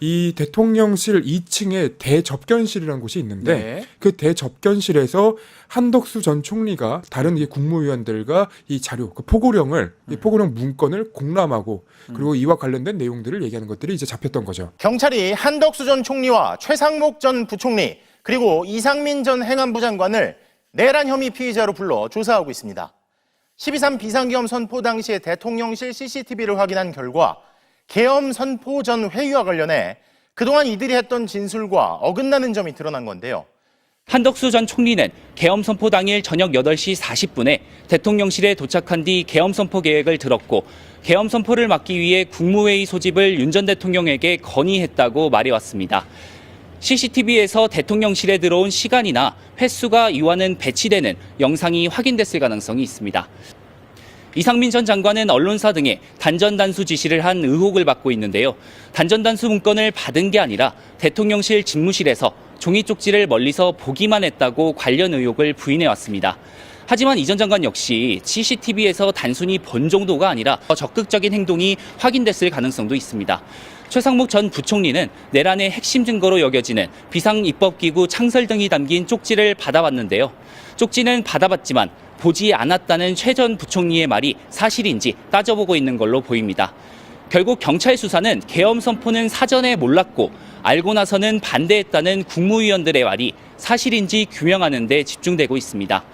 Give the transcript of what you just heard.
이 대통령실 2층에 대접견실이라는 곳이 있는데 네. 그 대접견실에서 한덕수 전 총리가 다른 이 국무위원들과 이 자료, 그 포고령을 음. 이 포고령 문건을 공람하고 그리고 이와 관련된 내용들을 얘기하는 것들이 이제 잡혔던 거죠. 경찰이 한덕수 전 총리와 최상목 전 부총리 그리고 이상민 전 행안부 장관을 내란 혐의 피의자로 불러 조사하고 있습니다. 12.3 비상계엄 선포 당시의 대통령실 CCTV를 확인한 결과 계엄 선포 전 회의와 관련해 그동안 이들이 했던 진술과 어긋나는 점이 드러난 건데요. 한덕수 전 총리는 계엄 선포 당일 저녁 8시 40분에 대통령실에 도착한 뒤 계엄 선포 계획을 들었고 계엄 선포를 막기 위해 국무회의 소집을 윤 전 대통령에게 건의했다고 말해왔습니다. CCTV에서 대통령실에 들어온 시간이나 횟수가 이와는 배치되는 영상이 확인됐을 가능성이 있습니다. 이상민 전 장관은 언론사 등에 단전 단수 지시를 한 의혹을 받고 있는데요. 단전 단수 문건을 받은 게 아니라 대통령실 집무실에서 종이 쪽지를 멀리서 보기만 했다고 관련 의혹을 부인해 왔습니다. 하지만 이 전 장관 역시 CCTV에서 단순히 본 정도가 아니라 더 적극적인 행동이 확인됐을 가능성도 있습니다. 최상목 전 부총리는 내란의 핵심 증거로 여겨지는 비상입법기구 창설 등이 담긴 쪽지를 받아왔는데요. 쪽지는 받아봤지만 보지 않았다는 최 전 부총리의 말이 사실인지 따져보고 있는 걸로 보입니다. 결국 경찰 수사는 계엄 선포는 사전에 몰랐고 알고 나서는 반대했다는 국무위원들의 말이 사실인지 규명하는 데 집중되고 있습니다.